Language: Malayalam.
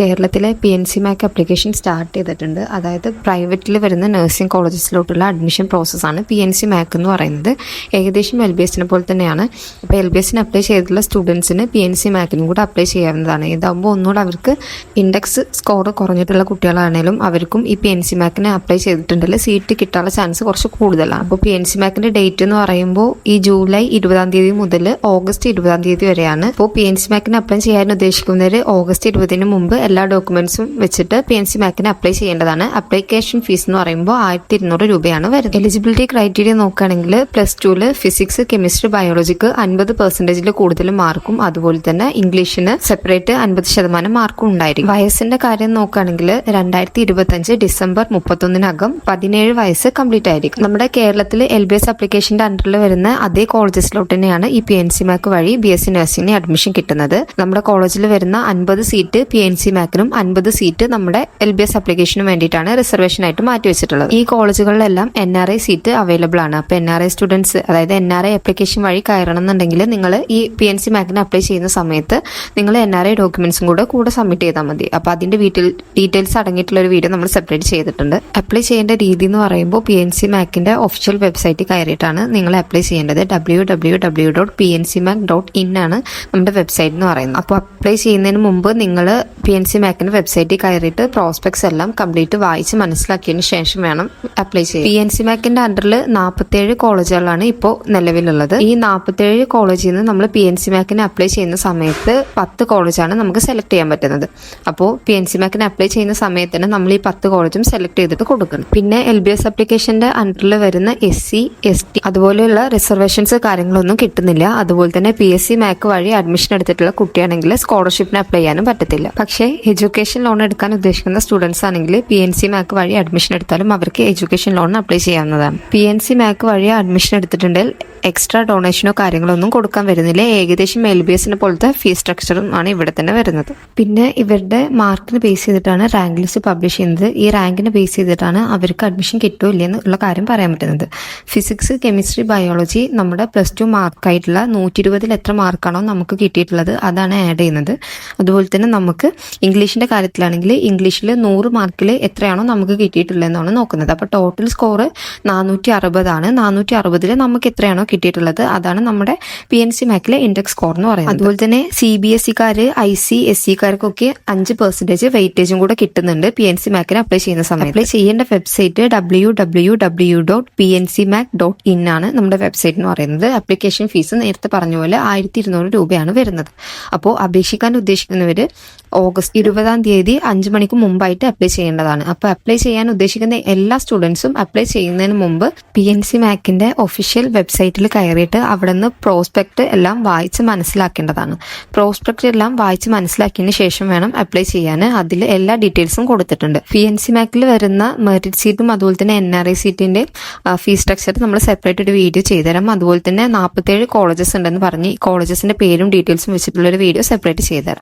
കേരളത്തിലെ P N C mac application start ചെയ്തിട്ടുണ്ട്. അതായത് പ്രൈവറ്റിൽ വരുന്ന നഴ്സിംഗ് കോളേജസിലോട്ടുള്ള അഡ്മിഷൻ പ്രോസസ്സാണ് പി എൻ സി മാക്ക് എന്ന് പറയുന്നത്. ഏകദേശം എൽ ബി എസിനെ പോലെ തന്നെയാണ്. അപ്പോൾ എൽ ബി എസിന് അപ്ലൈ ചെയ്തിട്ടുള്ള സ്റ്റുഡൻസിന് പി എൻ സി മാക്കിനും കൂടെ അപ്ലൈ ചെയ്യാവുന്നതാണ്. ഇതാകുമ്പോൾ ഒന്നുകൂടെ അവർക്ക് ഇൻഡെക്സ് സ്കോർ കുറഞ്ഞിട്ടുള്ള കുട്ടികളാണെങ്കിലും അവർക്കും ഈ പി എൻ സി മാക്കിന് അപ്ലൈ ചെയ്തിട്ടുണ്ടെങ്കിൽ സീറ്റ് കിട്ടാനുള്ള ചാൻസ് കുറച്ച് കൂടുതലാണ്. അപ്പോൾ പി എൻ സി മാക്കിന്റെ ഡേറ്റ് എന്ന് പറയുമ്പോൾ ഈ ജൂലൈ ഇരുപതാം തീയതി മുതൽ ഓഗസ്റ്റ് ഇരുപതാം തീയതി വരെയാണ്. അപ്പോൾ പി എൻ സി മാക്കിന് അപ്ലൈ ചെയ്യാൻ ഉദ്ദേശിക്കുന്നവർ ഓഗസ്റ്റ് ഇരുപതിന് മുമ്പ് എല്ലാ ഡോക്യുമെന്റ്സും വെച്ചിട്ട് പി എൻ സി മാക്കിന് അപ്ലൈ ചെയ്യേണ്ടതാണ്. അപ്ലിക്കേഷൻ ഫീസ് എന്ന് പറയുമ്പോൾ ആയിരത്തി ഇരുന്നൂറ് രൂപയാണ് വരുന്നത്. എലിജിബിലിറ്റി ക്രൈറ്റീരിയ നോക്കുകയാണെങ്കിൽ പ്ലസ് ടുവിൽ ഫിസിക്സ് കെമിസ്ട്രി ബയോളജിക്ക് അൻപത് പെർസെന്റേജിൽ കൂടുതൽ മാർക്കും അതുപോലെ തന്നെ ഇംഗ്ലീഷിന് സെപ്പറേറ്റ് അൻപത് ശതമാനം മാർക്കും ഉണ്ടായിരിക്കും. വയസ്സിന്റെ കാര്യം നോക്കുകയാണെങ്കിൽ രണ്ടായിരത്തി ഇരുപത്തഞ്ച് ഡിസംബർ മുപ്പത്തൊന്നിനകം പതിനേഴ് വയസ്സ് കംപ്ലീറ്റ് ആയിരിക്കും. നമ്മുടെ കേരളത്തിൽ എൽ ബി എസ് അപ്ലിക്കേഷന്റെ അണ്ടറിൽ വരുന്ന അതേ കോളേജസിലോട്ട് തന്നെയാണ് ഈ പി എൻ സി മാക്ക് വഴി ബി എസ് സി നഴ്സിംഗിന് അഡ്മിഷൻ കിട്ടുന്നത്. നമ്മുടെ കോളേജിൽ വരുന്ന അൻപത് സീറ്റ് പി എൻ സി മാക്കിനും അൻപത് സീറ്റ് നമ്മുടെ എൽ ബി എസ് അപ്ലിക്കേഷന് വേണ്ടിയിട്ടാണ് റിസർവേഷൻ ആയിട്ട് മാറ്റി വെച്ചിട്ടുള്ളത്. ഈ കോളേജുകളിലെല്ലാം N R I seat available ആണ്. അപ്പോൾ എൻ ആർ ഐ സ്റ്റുഡൻസ് അതായത് എൻ ആർ ഐ അപ്ലിക്കേഷൻ വഴി കയറണം എന്നുണ്ടെങ്കിൽ നിങ്ങൾ ഈ പി എൻ സി മാക്കിന് അപ്ലൈ ചെയ്യുന്ന സമയത്ത് നിങ്ങൾ എൻ ആർ ഐ ഡോക്യുമെന്റ്സും കൂടെ കൂടെ സബ്മിറ്റ് ചെയ്താൽ മതി. അപ്പോൾ അതിന്റെ വീട്ടിൽ ഡീറ്റെയിൽസ് അടങ്ങിയിട്ടുള്ള ഒരു വീഡിയോ നമ്മൾ സെപ്പറേറ്റ് ചെയ്തിട്ടുണ്ട്. അപ്ലൈ ചെയ്യേണ്ട രീതി എന്ന് പറയുമ്പോൾ പി എൻ സി മാക്കിന്റെ ഒഫീഷ്യൽ വെബ്സൈറ്റിൽ കയറിയിട്ടാണ് നിങ്ങൾ അപ്ലൈ ചെയ്യേണ്ടത്. W W W dot P N C mac dot in ആണ് നമ്മുടെ വെബ്സൈറ്റ് എന്ന് പറയുന്നത്. അപ്പോൾ അപ്ലൈ ചെയ്യുന്നതിന് മുമ്പ് നിങ്ങൾ പി എൻ സി വെബ്സൈറ്റിൽ കയറിയിട്ട് പ്രോസ്പെക്ട്സ് എല്ലാം കംപ്ലീറ്റ് വായിച്ച് മനസ്സിലാക്കിയതിന് ശേഷം വേണം അപ്ലൈ ചെയ്യാൻ. പി എൻ സി മാക്കിന്റെ അണ്ടറിൽ നാൽപ്പത്തേഴ് കോളേജുകളാണ് ഇപ്പോൾ നിലവിലുള്ളത്. ഈ നാൽപ്പത്തേഴ് കോളേജിൽ നിന്ന് നമ്മൾ പി എൻ സി മാക്കിന് അപ്ലൈ ചെയ്യുന്ന സമയത്ത് പത്ത് കോളേജാണ് നമുക്ക് സെലക്ട് ചെയ്യാൻ പറ്റുന്നത്. അപ്പോൾ പി എൻ സി മാക്കിന് അപ്ലൈ ചെയ്യുന്ന സമയത്ത് തന്നെ നമ്മൾ ഈ പത്ത് കോളേജും സെലക്ട് ചെയ്തിട്ട് കൊടുക്കണം. പിന്നെ എൽ ബി എസ് അപ്ലിക്കേഷന്റെ അണ്ടറിൽ വരുന്ന എസ് സി എസ് ടി അതുപോലെയുള്ള റിസർവേഷൻസ് കാര്യങ്ങളൊന്നും കിട്ടുന്നില്ല. അതുപോലെ തന്നെ പി എസ് സി മാക്ക് വഴി അഡ്മിഷൻ എടുത്തിട്ടുള്ള കുട്ടിയാണെങ്കിൽ സ്കോളർഷിപ്പിന് അപ്ലൈ ചെയ്യാനും പറ്റത്തില്ല. പക്ഷേ എഡ്യൂക്കേഷൻ ലോൺ എടുക്കാൻ ഉദ്ദേശിക്കുന്ന സ്റ്റുഡൻസ് ആണെങ്കിൽ പി എൻ സി മാക്ക് വഴി അഡ്മിഷൻ എടുത്താലും അവർക്ക് എഡ്യൂക്കേഷൻ ലോൺ അപ്ലൈ ചെയ്യാവുന്നതാണ്. പി എൻ സി മാക്ക് വഴി അഡ്മിഷൻ എടുത്തിട്ടുണ്ടെങ്കിൽ എക്സ്ട്രാ ഡൊണേഷനോ കാര്യങ്ങളൊന്നും കൊടുക്കാൻ വരുന്നില്ല. ഏകദേശം എൽ ബി എസിനെ പോലത്തെ ഫീസ് സ്ട്രക്ചറും ആണ് ഇവിടെ തന്നെ വരുന്നത്. പിന്നെ ഇവരുടെ മാർക്കിന് ബേസ് ചെയ്തിട്ടാണ് റാങ്ക് ലിസ്റ്റ് പബ്ലിഷ് ചെയ്യുന്നത്. ഈ റാങ്കിനെ ബേസ് ചെയ്തിട്ടാണ് അവർക്ക് അഡ്മിഷൻ കിട്ടുമോ ഇല്ലെന്ന് എന്നുള്ള കാര്യം പറയാൻ പറ്റുന്നത്. ഫിസിക്സ് കെമിസ്ട്രി ബയോളജി നമ്മുടെ പ്ലസ് ടു മാർക്കായിട്ടുള്ള നൂറ്റി ഇരുപതിൽ എത്ര മാർക്കാണോ നമുക്ക് കിട്ടിയിട്ടുള്ളത് അതാണ് ആഡ് ചെയ്യുന്നത്. അതുപോലെ തന്നെ നമുക്ക് ഇംഗ്ലീഷിന്റെ കാര്യത്തിലാണെങ്കിൽ ഇംഗ്ലീഷിൽ നൂറ് മാർക്കിൽ എത്രയാണോ നമുക്ക് കിട്ടിയിട്ടുള്ളതെന്നാണ് നോക്കുന്നത്. അപ്പോൾ ടോട്ടൽ സ്കോർ നാനൂറ്റി അറുപതാണ് നാനൂറ്റി അറുപതിൽ നമുക്ക് എത്രയാണോ കിട്ടിയിട്ടുള്ളത്? അതാണ് നമ്മുടെ പി എൻ സി മാക്കിലെ ഇൻഡെക്സ് സ്കോർ എന്ന് പറയുന്നത്. അതുപോലെ തന്നെ സി ബി എസ് സിക്കാർ ഐ സി എസ് സിക്കാർക്കൊക്കെ അഞ്ച് പെർസെന്റേജ് വെയിറ്റേജും കൂടെ കിട്ടുന്നുണ്ട് പി എൻ സി മാക്കിന് അപ്ലൈ ചെയ്യുന്ന സമയത്ത്. അപ്ലൈ ചെയ്യേണ്ട website W W W dot P N C mac dot in ആണ് നമ്മുടെ വെബ്സൈറ്റ് എന്ന് പറയുന്നത്. അപ്ലിക്കേഷൻ ഫീസ് നേരത്തെ പറഞ്ഞ പോലെ ആയിരത്തി ഇരുന്നൂറ് രൂപയാണ് വരുന്നത്. അപ്പോൾ അപേക്ഷിക്കാൻ ഉദ്ദേശിക്കുന്നവർ ഓഗസ്റ്റ് ഇരുപതാം തീയതി അഞ്ച് മണിക്ക് മുമ്പായിട്ട് അപ്ലൈ ചെയ്യേണ്ടതാണ്. അപ്പോൾ അപ്ലൈ ചെയ്യാൻ ഉദ്ദേശിക്കുന്ന എല്ലാ സ്റ്റുഡൻസും അപ്ലൈ ചെയ്യുന്നതിന് മുമ്പ് പി എൻ സി മാക്കിന്റെ ഒഫീഷ്യൽ വെബ്സൈറ്റിൽ കയറിയിട്ട് അവിടെ നിന്ന് പ്രോസ്പെക്ട് എല്ലാം വായിച്ച് മനസ്സിലാക്കേണ്ടതാണ്. പ്രോസ്പെക്ട് എല്ലാം വായിച്ച് മനസ്സിലാക്കിയതിന് ശേഷം വേണം അപ്ലൈ ചെയ്യാൻ. അതിൽ എല്ലാ ഡീറ്റെയിൽസും കൊടുത്തിട്ടുണ്ട്. പി എൻ സി മാക്കിൽ വരുന്ന മെറിറ്റ് സീറ്റും അതുപോലെ തന്നെ എൻ ആർ ഐ സീറ്റിന്റെ ഫീസ് സ്ട്രക്ചർ നമ്മൾ സെപ്പറേറ്റ് ഒരു വീഡിയോ ചെയ്തുതരാം അതുപോലെ തന്നെ നാൽപ്പത്തേഴ് കോളേജസ് ഉണ്ടെന്ന് പറഞ്ഞ് ഈ കോളേജസിന്റെ പേരും ഡീറ്റെയിൽസും വെച്ചിട്ടുള്ള ഒരു വീഡിയോ സെപ്പറേറ്റ് ചെയ്തുതരാം